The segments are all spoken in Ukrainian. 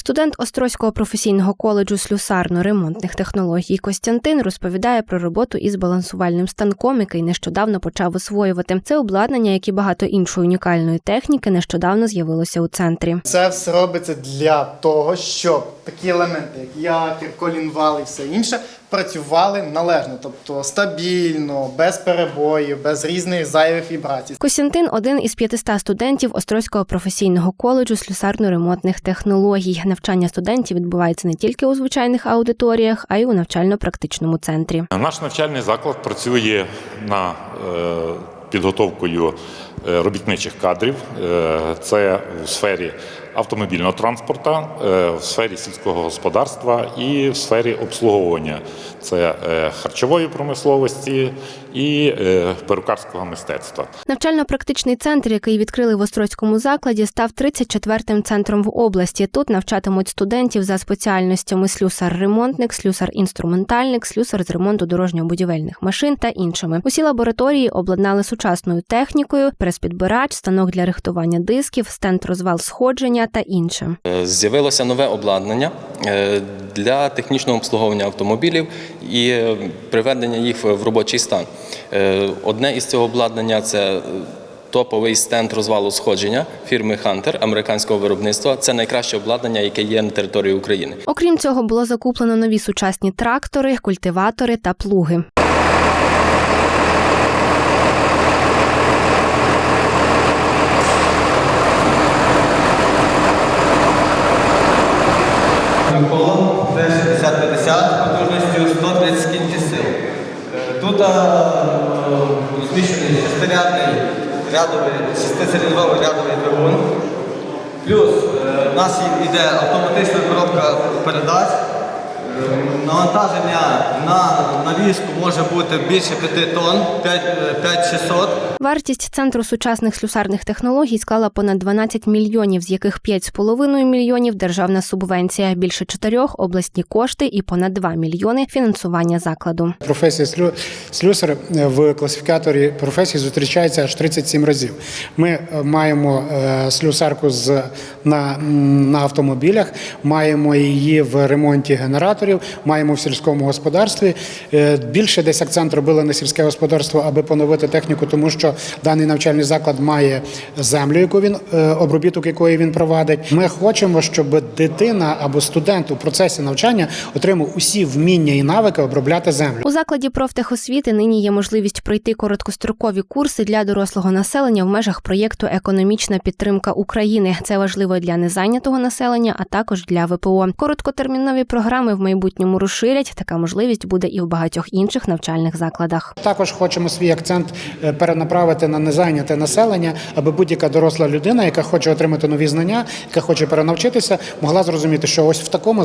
Студент Острозького професійного коледжу слюсарно-ремонтних технологій Костянтин розповідає про роботу із балансувальним станком, який нещодавно почав освоювати. Це обладнання, як і багато іншої унікальної техніки, нещодавно з'явилося у центрі. Це все робиться для того, щоб такі елементи, як якір, колінвал і все інше, працювали належно, тобто стабільно, без перебоїв, без різних зайвих вібрацій. Костянтин один із 500 студентів Острозького професійного коледжу слюсарно-ремонтних технологій. Навчання студентів відбувається не тільки у звичайних аудиторіях, а й у навчально-практичному центрі. Наш навчальний заклад працює на е, підготовкою е, робітничих кадрів. Е, Це у сфері автомобільного транспорту, е, в сфері сільського господарства і в сфері обслуговування. Це е, харчової промисловості і е, перукарського мистецтва. Навчально-практичний центр, який відкрили в Острозькому закладі, став 34-м центром в області. Тут навчатимуть студентів за спеціальностями слюсар-ремонтник, слюсар-інструментальник, слюсар з ремонту дорожньо-будівельних машин та іншими. Усі лабораторії обладнали сучасною технікою, прес-підбирач, станок для рихтування дисків, стенд розвал сходження та інше. Е, З'явилося нове обладнання е, для технічного обслуговування автомобілів і е, приведення їх в робочий стан. Одне із цього обладнання це топовий стенд розвалу сходження фірми Hunter американського виробництва. Це найкраще обладнання, яке є на території України. Окрім цього, було закуплено нові сучасні трактори, культиватори та плуги. Микола, це 60-50 потужністю 130 кінських сил. Е, Тут е, розміщений шестирядний рядовий, шестициліндровий рядовий двигун. Плюс е, у нас йде автоматична коробка передач. Е, Навантаження на навіску може бути більше 5 тонн, 5 е, 5600. Вартість центру сучасних слюсарних технологій склала понад 12 мільйонів, з яких 5,5 мільйонів державна субвенція, більше чотирьох обласні кошти і понад 2 мільйони фінансування закладу. Професія слю- слюсар в класифікаторі професій зустрічається аж 37 разів. Ми е, маємо е, слюсарку з, на, на автомобілях, маємо її в ремонті генераторів, маємо в сільському господарстві. Е, Більше десь акцент робили на сільське господарство, аби поновити техніку, тому що даний навчальний заклад має землю, яку він е, обробіток якої він провадить. Ми хочемо, щоб дитина або студент у процесі навчання отримав усі вміння і навики обробляти землю. У закладі профтехосвіти нині є можливість пройти короткострокові курси для дорослого населення в межах проєкту Економічна підтримка України. Це важливо для незайнятого населення, а також для ВПО. Короткотермінові програми в майбутньому розширять. Така можливість буде і в багатьох інших навчальних закладах. Також хочемо свій акцент е, перенаправити на незайняте населення, аби будь-яка доросла людина, яка хоче отримати нові знання, яка хоче перенавчитися, могла зрозуміти, що ось в такому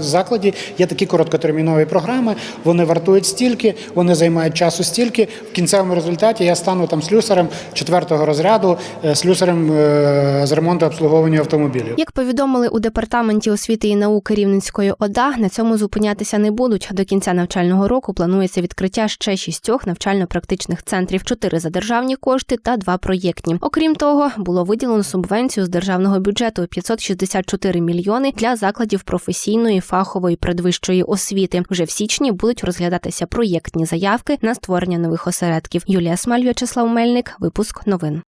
закладі є такі короткотермінові програми. Вони вартують стільки, вони займають часу стільки. В кінцевому результаті я стану там слюсарем четвертого розряду, е, слюсарем е, з ремонту обслуговування автомобілів. Як повідомили у департаменті освіти і науки Рівненської ОДА, на цьому зупинятися не будуть. До кінця навчального року планується відкриття ще шістьох навчально-практичних центрів: чотири за державні кошти та два проєктні. Окрім того, було виділено субвенцію з державного бюджету 564 мільйони для закладів професійної, фахової, предвищої освіти. Вже в січні будуть розглядатися проєктні заявки на створення нових осередків. Юлія Смаль, В'ячеслав Мельник, випуск новин.